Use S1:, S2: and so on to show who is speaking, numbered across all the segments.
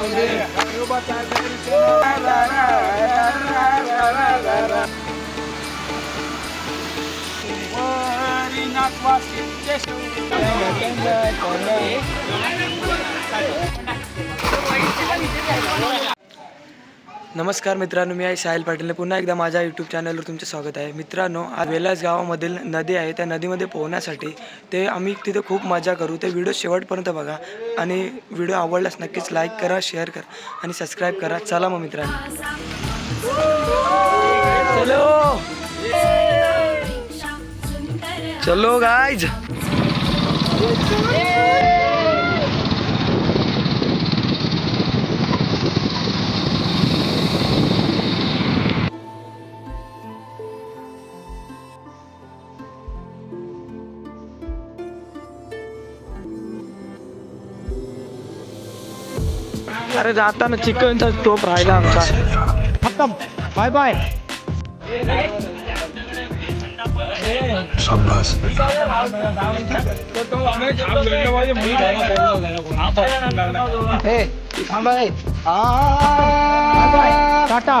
S1: Wari nak wasit Yesus. नमस्कार मित्रांनो मी आहे साहिल पाटील. पुन्हा एकदा माझ्या यूट्यूब चॅनलवर तुमचे स्वागत आहे. मित्रांनो आज वेलास गावामधील नदी आहे. त्या नदीमध्ये पोहण्यासाठी ते आम्ही तिथे खूप मजा करू. ते व्हिडिओ शेवटपर्यंत बघा आणि व्हिडिओ आवडल्यास नक्कीच लाईक करा शेअर करा आणि सबस्क्राईब करा. चला मग मित्रांनो. चलो. चलो गायज अरे जाताना चिकनचा टोप राहिला आमचा. खतम. Bye bye Tata.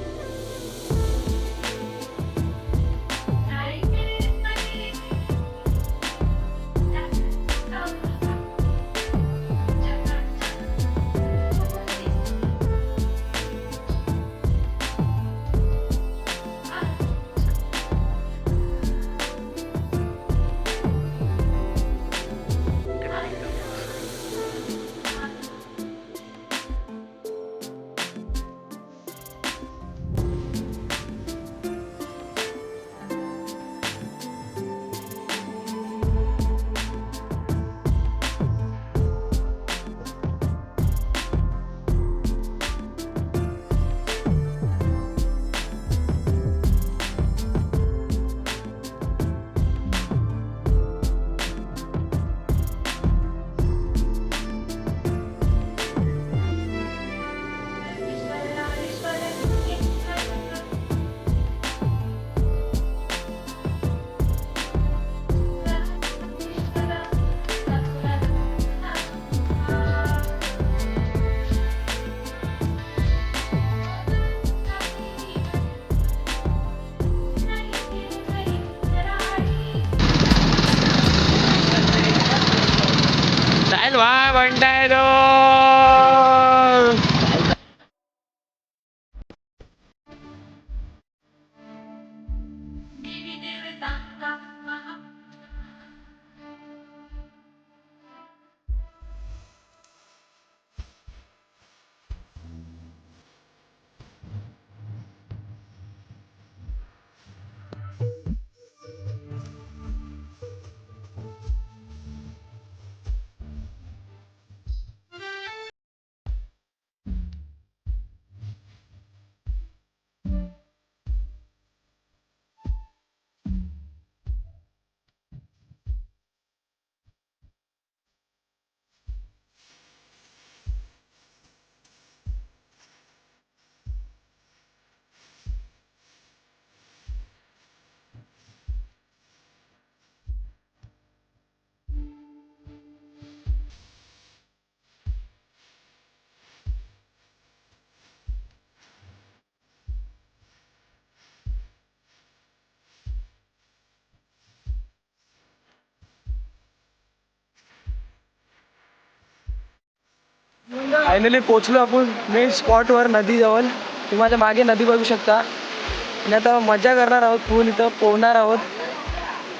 S1: फायनली पोचलो आपण मेन स्पॉटवर नदीजवळ. तुम्ही माझ्या मागे नदी बघू शकता. आणि आता मजा करणार आहोत पूल इथं पोहणार आहोत.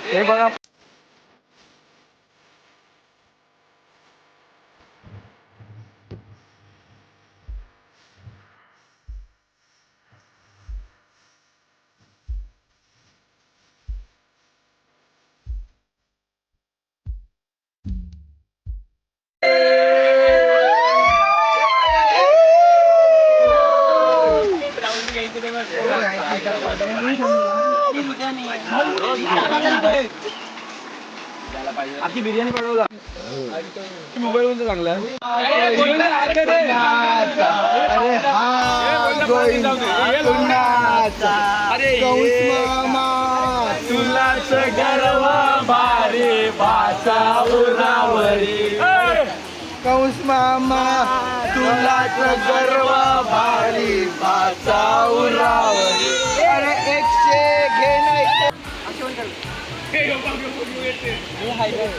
S1: हे बघा.
S2: आखी बिर्याणी पाठवला मोबाईल मध्ये चांगला?
S3: अरे हा कौस मामा
S2: तुलाच गर्वा भारी भाषा उरावरी
S3: कौस मामा तुलाच गर्वा भारी भाषा उरावरी Tango, tango, tango, tango,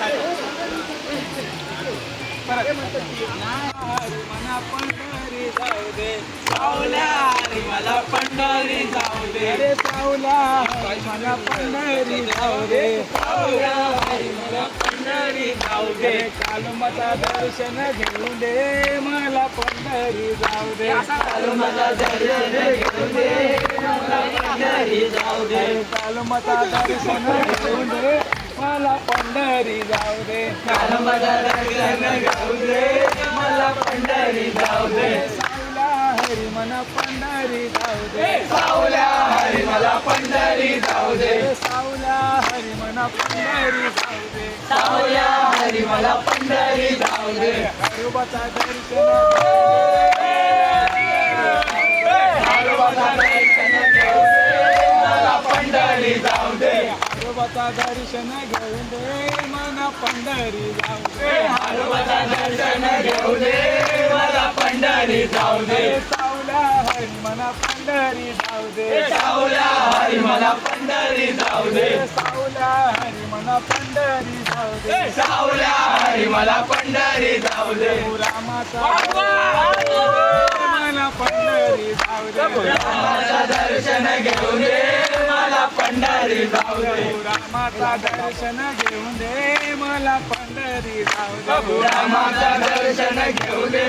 S3: tango.
S2: मला पंढरी जाऊ दे. रे सावला मला पंढरी जाऊ दे सावला मला पंढरी जाऊ दे कालमाचा दर्शन घेऊन दे मला पंढरी जाऊ दे कालमाचा दर्शन घेऊन दे मला पंढरी जाऊ दे कालमाचा दर्शन घेऊन दे मला पंढरी जाऊ दे. दे मला पंढरी जाऊ दे सावला हरी मला पंढरी जाऊ दे. सावल्या हरी मला पंढरी जाऊ दे. सावल्या हरी मला पंढरी जाऊ दे सावल्या हरी मला पंढरी जाऊ दे हरुबाचा दर्शन हरुबाचा दर्शन मला पंढरी जाऊ दे. हरुबाचा दर्शन घेऊन दे मला पंढरी जाऊ दे. हरुबाचा दर्शन घेऊ दे मला पंढरी जाऊ दे. सावल्या हरी मला पंढरी जाऊ दे. सावल्या हरी मला पंढरी जाऊ दे. सावल्या हरी मला पंढरी जाऊ दे. सावल्या हरी मला पंढरी जाऊ दे. रामाचा मला पंढरी जाऊ दे. रामाचा दर्शन घेऊन दे मला पंढरी जाऊ दे. रामाचा दर्शन घेऊन दे मला पंढरी जाऊ दे. रामाचा दर्शन घेऊन दे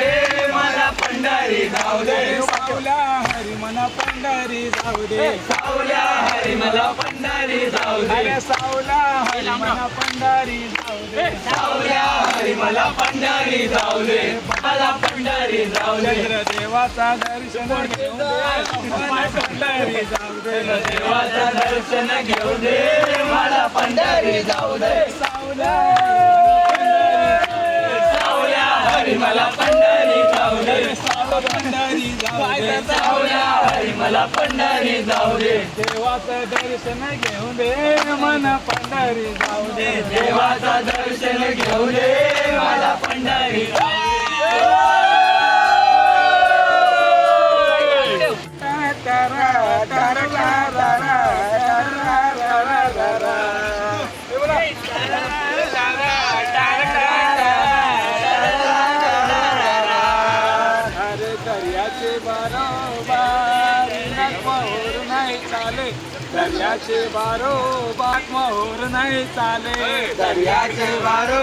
S2: मला पंढरी जाऊ दे. सावल्या हरी मला पंढरी जाऊ दे. सावल्या हरी मला पंढरी जाऊ दे. अरे सावल्या हरी मला पंढरी जाऊ दे. सावल्या हरी मला पंढरी जाऊ दे. मला पंढरी जाऊ दे. देवाचा दर्शन घेऊन दे मला पंढरी जाऊ दे. देवाचा दर्शन घेऊ दे मला पंढरी जाऊ दे सावल्या हरी मला पंढरी जाऊ दे पंढरी जाऊ दे सावल्या हरी मला पंढरी जाऊ दे देवाचं दर्शन घेऊ दे मन पंढरी जाऊ दे देवाचं दर्शन घेऊ दे मला पंढरी दे. दर्याचे बारोबार मोहर नाही चाले दर्याचे बारोबार मोहर नाही चाले
S3: दर्याचे बारो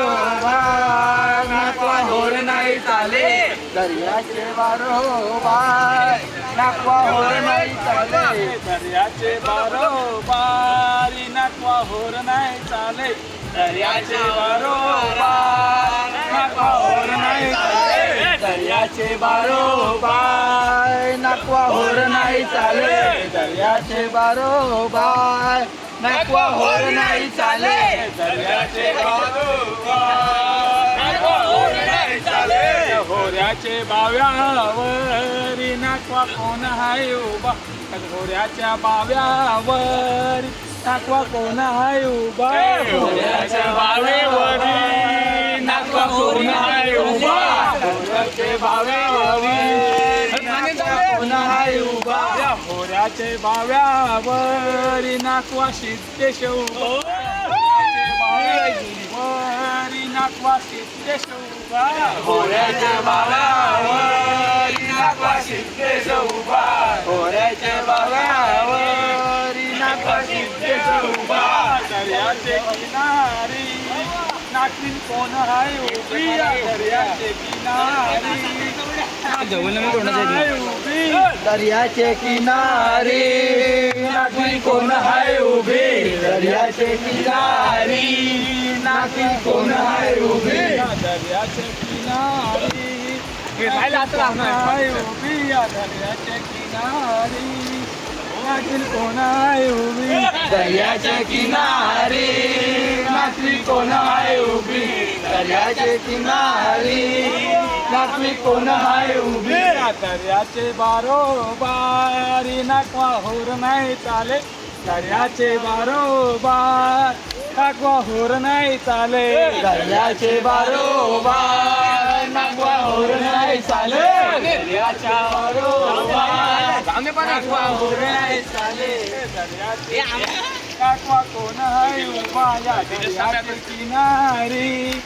S3: नाकवा
S2: होर नाही चाले
S3: दर्याचे वारोबार नाकवा होर नाही चाले.
S2: दर्याचे बारोबार नाकवा होर नाही चाले. दर्याचे बारोबार नाकवा होर नाही चाले. दर्याचे बारो बाय
S3: नाकवा होर नाही चाले. दर्याचे बारो बाय नाकवा होर नाही चाले.
S2: दर्याचे बारो बाय होऱ्याचे बाव्यावरी नाकवा कोण हाय उभा? होऱ्याच्या बाव्यावर नाकवा कोण हाय उभा? होऱ्याच्या बावेवरी नाकवा कोण हाय उभा? होऱ्याचे बाव्यावरी नाकवा कोण हाय उभा? या होऱ्याचे बाव्यावरी नाकवा सिद्धेश उभा वरी नाकवा सिद्धेश उभा होऱ्याच्या बाव्यावरी नाकवा सिद्धेश उभा होऱ्याच्या बाव्यावरी नाकवा सिद्धेश उभा दर्याचे किनारी नाकवीन कोण हाय उभी या दर्याचे किनारी हाय उभी
S3: दर्याचे किनारे नाकवी कोण हाय उभे? दर्याचे किनारी नाकवी कोण हाय उभे?
S2: दर्याचे किनारी आहे उभी? या दर्याच्या किनारी नाचील कोण आहे उभी?
S3: दर्याच्या किनारी नाचली कोण आहे उभी? दर्याच्या किनारी नाचली कोण आहे उभी
S2: दर्याचे बारोबारी नाकवा होर नाही चाले दर्याचे बारोबार नाकवा होर नाही चाले
S3: दर्याचे बारोबार नागवा होर नाही चाले दर्याच्या बारोबार नागवा होर नाही चाले
S2: नाकवा कोण आहे उभा या दर्याचे किनारी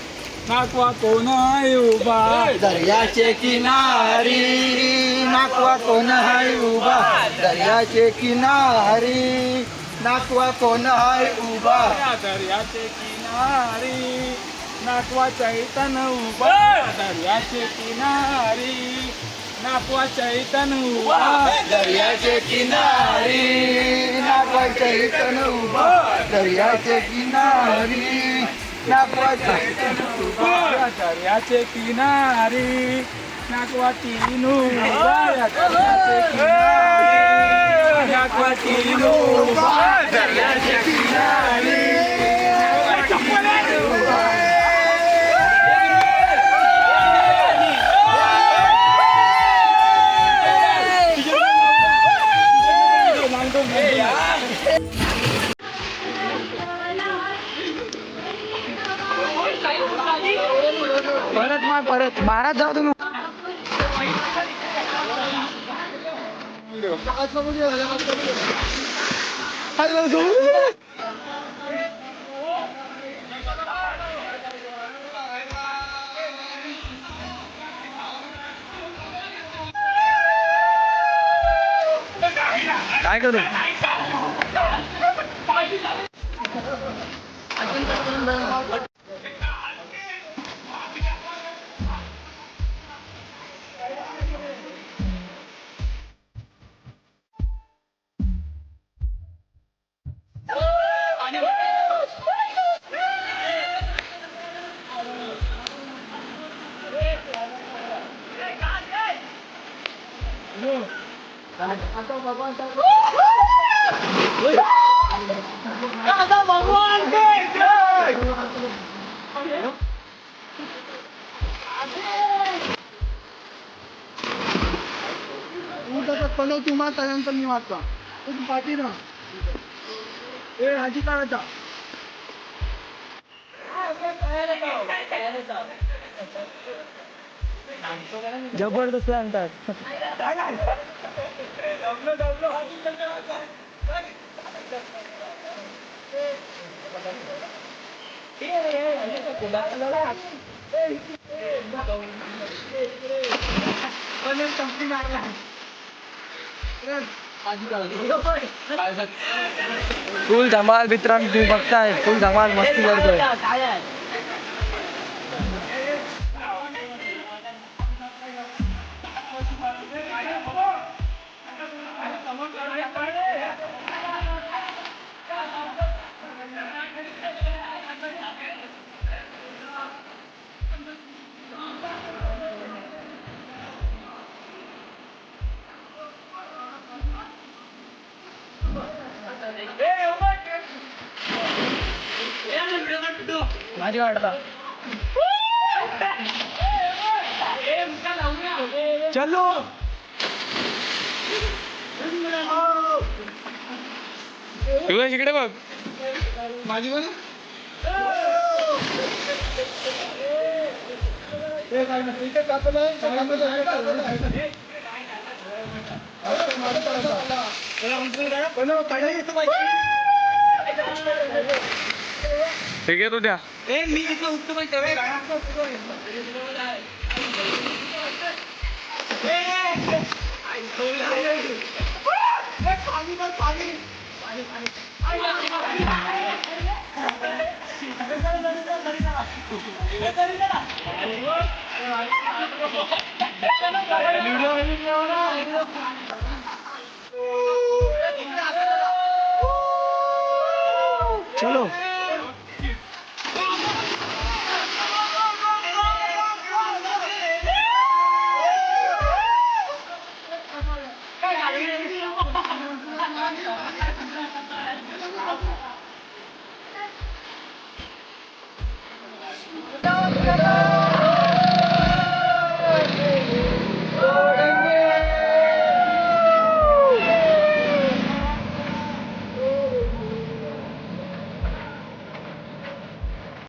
S2: नाकवा कोण आहे उभा?
S3: दर्याचे किनारी. नाकवा कोण आहे उभा? दर्याचे किनारी. नाकवा कोण आहे उभा?
S2: दर्याचे किनारी. नाकवा चैतन उभा. दर्याचे किनारी. नाकवा चैतन उभा.
S3: दर्याचे किनारी. नाकवा चैतन उभा. दर्याचे किनारी. नाकवा चैतन उभा
S2: या दर्याचे किनारी परत बारा जाऊ तुम्ही काय करू? नाकवा तीन उभा
S3: दर्याचे किनारी
S1: परत मग परत महाराज जाऊ तुम्ही काय करू
S3: पलव तू मार त्यानंतर मी मारतो तू पाठी ना ए हाजी काढायचा
S1: जबरदस्त आणतात. फुल धमाल मित्रांनो तुम्ही बघताय. फुल धमाल मस्ती करतोय. माझी वाटता. चलो. तुला इकडे बघ.
S2: माझी बरं
S1: ठीक आहे तू. द्या चलो.